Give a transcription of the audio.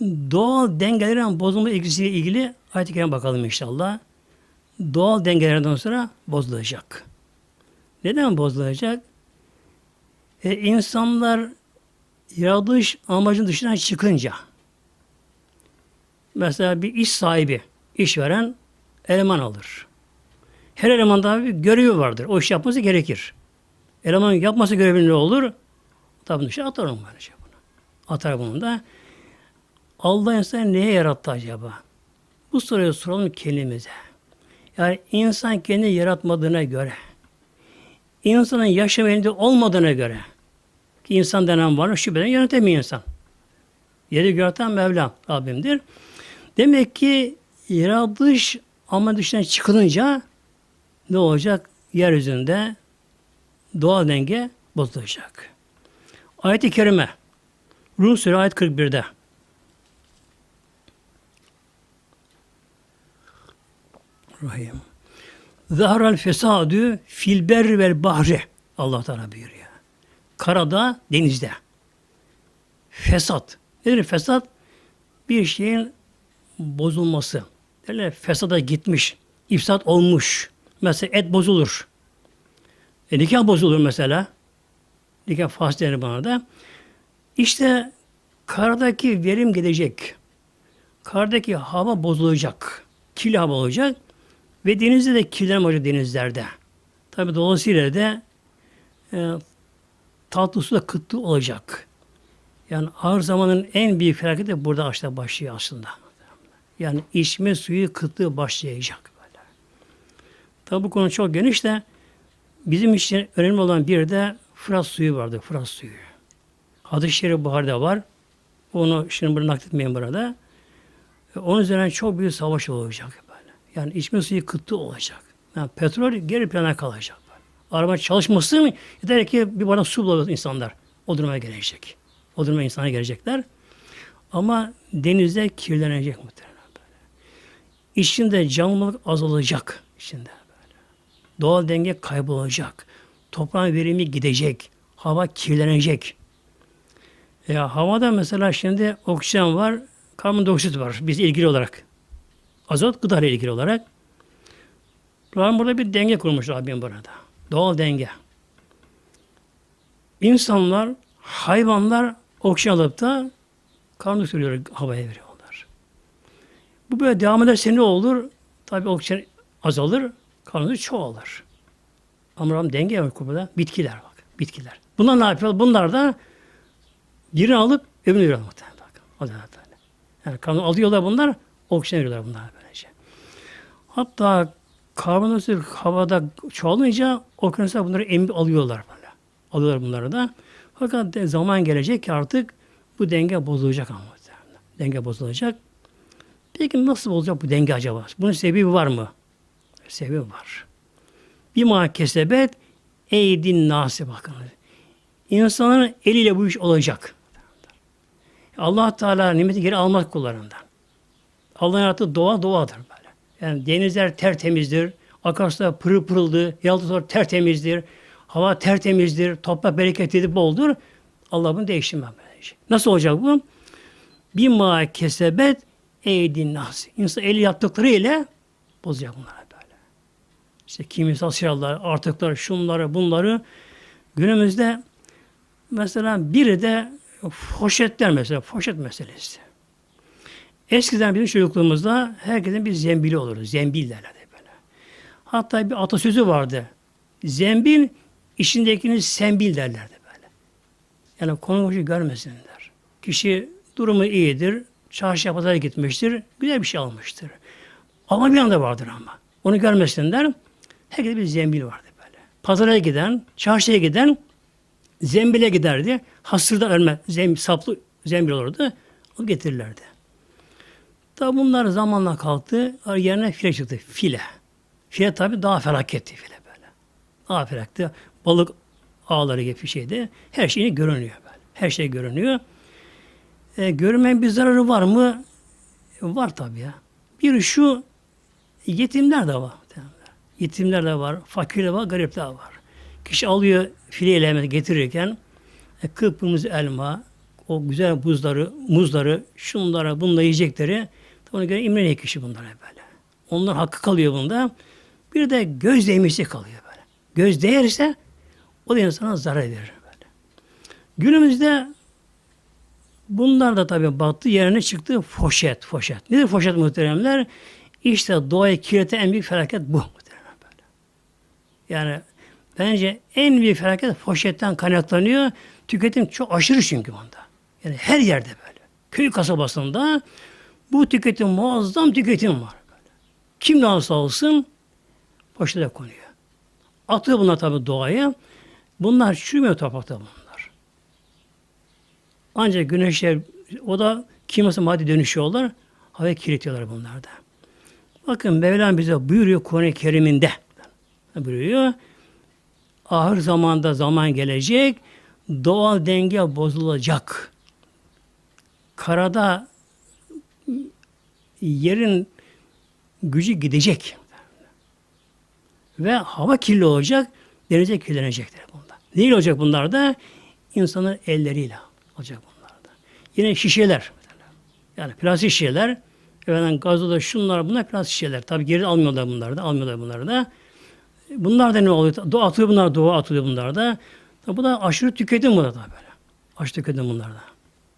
doğal dengelerin bozulma ilgisiyle ilgili kerime bakalım inşallah. Doğal dengelerden sonra bozulacak. Neden bozulacak? E, insanlar yaratılış amacın dışından çıkınca mesela bir iş sahibi, işveren eleman alır. Her elemanda bir görevi vardır. O iş yapması gerekir. Elemanın yapması görevi ne olur? Tabi dışı atar onu. Atar bunu da. Allah insanı neye yarattı acaba? Bu soruyu soralım kendimize. Yani insan kendini yaratmadığına göre, insanın yaşam elinde olmadığına göre, ki insan denen varlık şüpheden yönetemiyor insan. Yeri yaratan Mevlam Rabbimdir. Demek ki yaratılış ama dışından çıkılınca ne olacak? Yeryüzünde doğal denge bozulacak. Ayet-i Kerime Rum Suresi ayet 41'de Rahim. Zahral fesadü fil berri vel bahri. Allah Teala buyuruyor. Karada, denizde. Fesat. Nedir fesat? Bir şeyin bozulması. Derler fesada gitmiş, ifsat olmuş. Mesela et bozulur. E, nikah bozulur mesela. Nikah fasıl denir bana da. İşte karadaki verim gidecek. Karadaki hava bozulacak. Kirli hava olacak. Ve denizde de kirlenme olacak denizlerde. Tabi dolayısıyla da e, tatlı su da kıtlı olacak. Yani ağır zamanın en büyük felaketi burada işte başlıyor aslında. Yani içme suyu kıtlığı başlayacak. Böyle. Tabi bu konu çok geniş de bizim için önemli olan bir de Fırat suyu vardır. Fırat suyu. Hadis-i Şerif Buhar'da var. Onu şimdi burada nakletmeyin burada. E, Onun üzerine çok büyük savaş olacak. Yani içme suyu kıtlı olacak. Yani petrol geri plana kalacak. Araba çalışması mı? Yeter ki bir bardak su bulabilir insanlar. O duruma gelecek. O duruma insana gelecekler. Ama denizde kirlenecek muhtemelen böyle. İçinde canlılık azalacak içinde böyle. Doğal denge kaybolacak. Toprağın verimi gidecek. Hava kirlenecek. Ya havada mesela şimdi oksijen var, karbondioksit var biz ilgili olarak. Azot gıda ile ilgili olarak. Rabbim burada bir denge kurmuş Rabbim burada. Doğal denge. İnsanlar, hayvanlar oksijen alıp da karbondioksit veriyor, havaya veriyorlar. Bu böyle devam ederse ne olur? Tabii oksijen azalır, karbondioksit çoğalır. Ama Rabbim denge var burada. Bitkiler bak, bitkiler. Bunlar ne yapıyor? Bunlar da birini alıp öbürünü veriyorlar muhtemelen. Yani karbon alıyorlar bunlar, oksijen veriyorlar bunlar böylece. Hatta karbondioksit havada çoğalınca okyanuslar bunları emip alıyorlar böyle. Alıyorlar bunları da. Fakat zaman gelecek ki artık bu denge bozulacak ama. Denge bozulacak. Peki nasıl olacak bu denge acaba? Bunun sebebi var mı? Sebebi var. Bir ma kesebet eydin nasi bakın. İnsanın eliyle bu iş olacak. Allah Teala nimeti geri almak kullarından. Allah'ın yarattığı doğa doğadır böyle. Yani denizler tertemizdir, akarsular pırıl pırıldır, yaltılar tertemizdir, hava tertemizdir, toprak bereketli boldur. Allah bunu değiştirmez böylece. Nasıl olacak bu? Bir ma kesebet eydin nas. İnsan eli yaptıkları ile bozacak bunlar böyle. İşte kimyasal silahlar, artıklar, şunları, bunları günümüzde mesela biri de Poşetler mesela, poşet meselesi. Eskiden bizim çocukluğumuzda herkesin bir zembili olurdu. Zembil derlerdi böyle. Hatta bir atasözü vardı. Zembil, içindekini sembil derlerdi böyle. Yani komşu görmesinler. Kişi durumu iyidir, çarşıya pazara gitmiştir, güzel bir şey almıştır. Ama bir anda vardır ama. Onu görmesinler. Herkese bir zembil vardı böyle. Pazara giden, çarşıya giden zembile giderdi. Hasırda ölme, zem, saplı zembil olurdu. O getirirlerdi. Tabi bunlar zamanla kalktı. Yerine file çıktı. File. File tabi daha felaketti file böyle. Daha felaketti. Balık ağları gibi bir şeydi. Her şey görünüyor böyle. Her şey görünüyor. E, görünmeyen bir zararı var mı? E, var tabi ya. Bir şu yetimler de var. Yetimler de var, fakirler var, garipler var. Kişi alıyor fileyle getirirken e, kıpkırmızı elma, o güzel buzları, muzları, şunlara, bunları yiyecekleri ona göre imreniyor kişi bunlara böyle. Onlar hakkı kalıyor bunda. Bir de göz değmesi kalıyor böyle. Göz değerse o da insana zarar verir böyle. Günümüzde bunlar da tabii battı yerine çıktı foşet, foşet. Nedir foşet muhteremler? İşte doğayı kirleten en büyük felaket bu muhteremler böyle. Yani bence en büyük felaket foşetten kaynaklanıyor. Tüketim çok aşırı çünkü bunda. Yani her yerde böyle. Köy kasabasında bu tüketim muazzam tüketim var. Kim olsa olsun poşete konuyor. Atıyor bunlar tabii doğaya. Bunlar çürümüyor toprakta bunlar. Ancak güneşler o da kimyasal madde dönüşüyorlar. Havaya kirletiyorlar bunlar da. Bakın Mevlam bize buyuruyor Kur'an-ı Kerim'inde. Buyuruyor. Ahir zamanda zaman gelecek. Doğal denge bozulacak. Karada yerin gücü gidecek. Ve hava kirli olacak, denize kirlenecekler bunda. Neyle olacak bunlar da? İnsanın elleriyle olacak bunlar da. Yine şişeler. Yani plastik şişeler, efendim gazda da şunlar bunlar plastik şişeler. Tabi geri almıyorlar bunları da, almıyorlar bunları da. Bunlar da ne oluyor? Doğa atıyor bunlar, doğa atıyor bunlar da. Tabi bu da aşırı tüketim bu da böyle. Aşırı tüketim bunlar da.